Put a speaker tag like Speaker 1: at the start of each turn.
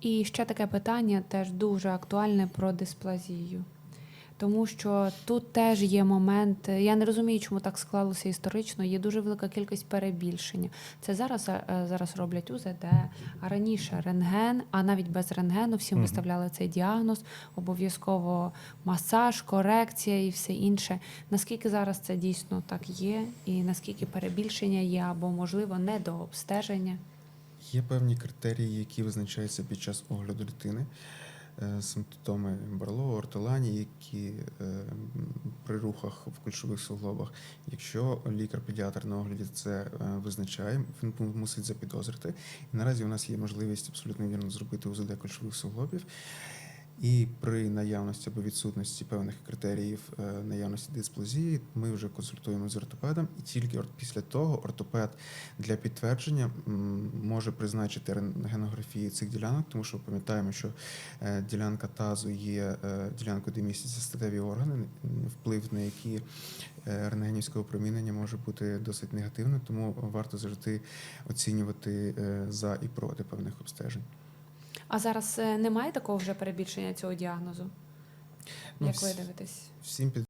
Speaker 1: І ще таке питання теж дуже актуальне про дисплазію. Тому що тут теж є момент, я не розумію, чому так склалося історично. Є дуже велика кількість перебільшення. Це зараз е, зараз роблять УЗД, а раніше рентген, а навіть без рентгену всім
Speaker 2: Мгм.
Speaker 1: виставляли цей діагноз, обов'язково масаж, корекція і все інше. Наскільки зараз це дійсно так є, і наскільки перебільшення є, або можливо недообстеження?
Speaker 3: Є певні критерії, які визначаються під час огляду дитини. Е, Симптоми барло, ортолані, які е, при рухах в ключових суглобах. Якщо лікар-педіатр на огляді це е, визначає, він мусить запідозрити. І наразі у нас є можливість абсолютно вірно зробити УЗД ключових суглобів. І при наявності або відсутності певних критеріїв е, наявності дисплазії ми вже консультуємо з ортопедом, і тільки після того ортопед для підтвердження може призначити рентгенографії цих ділянок, тому що пам'ятаємо, що е, ділянка тазу є е, ділянкою, де містяться статеві органи, вплив на які рентгенівського промінення може бути досить негативним, тому варто завжди оцінювати за і проти певних обстежень.
Speaker 1: А зараз е, немає такого вже перебільшення цього діагнозу?
Speaker 3: Ну,
Speaker 1: Як ви
Speaker 3: вс-
Speaker 1: дивитесь?
Speaker 3: Всім під